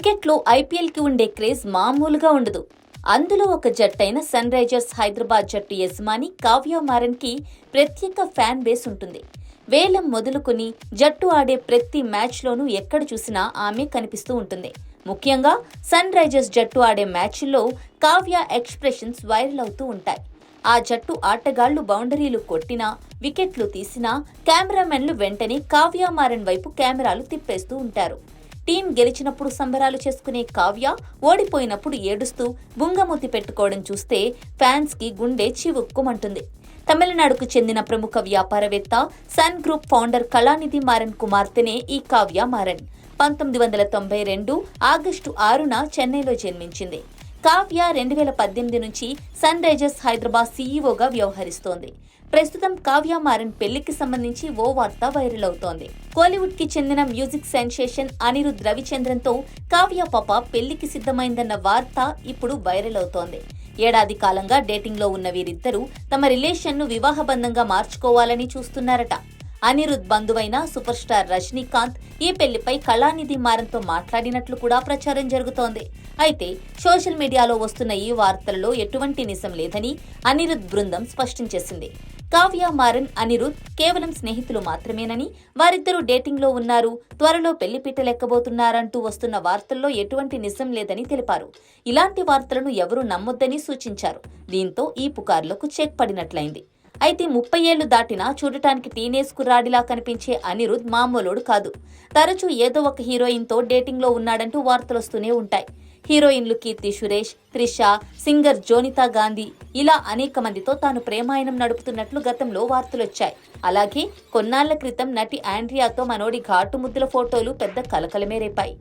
క్రికెట్లో ఐపీఎల్కి ఉండే క్రేజ్ మామూలుగా ఉండదు. అందులో ఒక జట్టైన సన్ రైజర్స్ హైదరాబాద్ జట్టు యజమాని కావ్య మారన్కి ప్రత్యేక ఫ్యాన్ బేస్ ఉంటుంది. వేలం మొదలుకొని జట్టు ఆడే ప్రతి మ్యాచ్లోనూ ఎక్కడ చూసినా ఆమె కనిపిస్తూ ఉంటుంది. ముఖ్యంగా సన్ రైజర్స్ జట్టు ఆడే మ్యాచ్ల్లో కావ్య ఎక్స్ప్రెషన్స్ వైరల్ అవుతూ ఉంటాయి. ఆ జట్టు ఆటగాళ్ళు బౌండరీలు కొట్టినా వికెట్లు తీసినా కెమెరామెన్లు వెంటనే కావ్య మారన్ వైపు కెమెరాలు తిప్పేస్తూ ఉంటారు. టీం గెలిచినప్పుడు సంబరాలు చేసుకునే కావ్య ఓడిపోయినప్పుడు ఏడుస్తూ బుంగమూతి పెట్టుకోవడం చూస్తే ఫ్యాన్స్కి గుండె చివుక్కుమంటుంది. తమిళనాడుకు చెందిన ప్రముఖ వ్యాపారవేత్త Sun group founder Kalanithi Maran కుమార్తెనే ఈ కావ్య మారన్. పంతొమ్మిది వందల తొంభై రెండు ఆగస్టు ఆరున చెన్నైలో జన్మించింది. కావ్య రెండు వేల పద్దెనిమిది నుంచి సన్ రైజర్స్ హైదరాబాద్ సీఈఓగా వ్యవహరిస్తోంది. ప్రస్తుతం కావ్య మారన్ పెళ్ళికి సంబంధించి ఓ వార్త వైరల్ అవుతోంది. కోలీవుడ్కి చెందిన మ్యూజిక్ సెన్సేషన్ అనిరుద్ రవిచంద్రన్తో కావ్య పాప పెళ్ళికి సిద్ధమైందన్న వార్త ఇప్పుడు వైరల్ అవుతోంది. ఏడాది కాలంగా డేటింగ్లో ఉన్న వీరిద్దరూ తమ రిలేషన్ను వివాహబంధంగా మార్చుకోవాలని చూస్తున్నారట. అనిరుద్ బంధువైన సూపర్ స్టార్ రజనీకాంత్ ఈ పెళ్ళిపై కళానిధి మారన్తో మాట్లాడినట్లు కూడా ప్రచారం జరుగుతోంది. అయితే సోషల్ మీడియాలో వస్తున్న ఈ వార్తల్లో ఎటువంటి నిజం లేదని అనిరుద్ బృందం స్పష్టం చేసింది. కావ్య మారన్ అనిరుద్ కేవలం స్నేహితులు మాత్రమేనని వారిద్దరూ డేటింగ్లో ఉన్నారు త్వరలో పెళ్ళి లెక్కబోతున్నారంటూ వస్తున్న వార్తల్లో ఎటువంటి నిజం లేదని తెలిపారు. ఇలాంటి వార్తలను ఎవరూ నమ్మొద్దని సూచించారు. దీంతో ఈ పుకార్లకు చెక్ పడినట్లయింది అయితే ముప్పై ఏళ్ళు దాటినా చూడటానికి టీనేజ్ కుర్రాడిలా కనిపించే అనిరుద్ మామూలుడు కాదు. తరచూ ఏదో ఒక హీరోయిన్తో డేటింగ్లో ఉన్నాడంటూ వార్తలొస్తూనే ఉంటాయి. హీరోయిన్లు కీర్తి సురేష్ త్రిష సింగర్ జోనితా గాంధీ ఇలా అనేక మందితో తాను ప్రేమాయణం నడుపుతున్నట్లు గతంలో వార్తలొచ్చాయి అలాగే కొన్నాళ్ళ క్రితం నటి ఆండ్రియాతో మనోడి ఘాటు ముద్దుల ఫోటోలు పెద్ద కలకలమే రేపాయి.